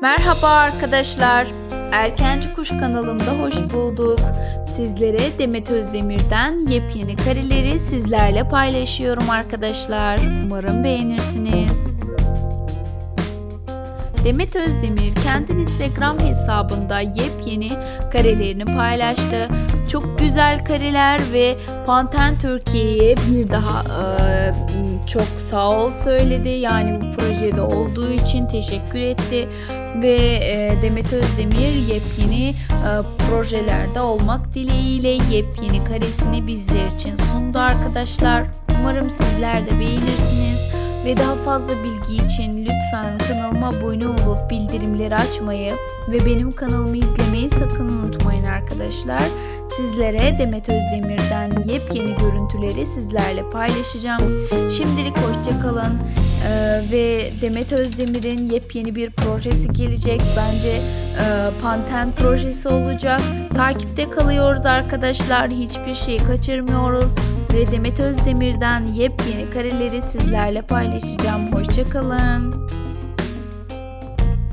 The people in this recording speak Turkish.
Merhaba arkadaşlar. Erkenci Kuş kanalımda hoş bulduk. Sizlere Demet Özdemir'den yepyeni kareleri sizlerle paylaşıyorum arkadaşlar. Umarım beğenirsiniz. Demet Özdemir kendi Instagram hesabında yepyeni karelerini paylaştı. Çok güzel kareler ve Panten Türkiye'ye bir daha e, çok sağ ol söyledi. Yani bu projede olduğu için teşekkür etti ve e, Demet Özdemir yepyeni e, projelerde olmak dileğiyle yepyeni karesini bizler için sundu arkadaşlar. Umarım sizler de beğenirsiniz. Ve daha fazla bilgi için lütfen kanalıma abone olup bildirimleri açmayı ve benim kanalımı izlemeyi sakın unutmayın arkadaşlar. Sizlere Demet Özdemir'den yepyeni görüntüleri sizlerle paylaşacağım. Şimdilik hoşçakalın ee, ve Demet Özdemir'in yepyeni bir projesi gelecek. Bence e, Panten projesi olacak. Takipte kalıyoruz arkadaşlar. Hiçbir şey kaçırmıyoruz ve Demet Özdemir'den yepyeni kareleri sizlerle paylaşacağım. Hoşçakalın.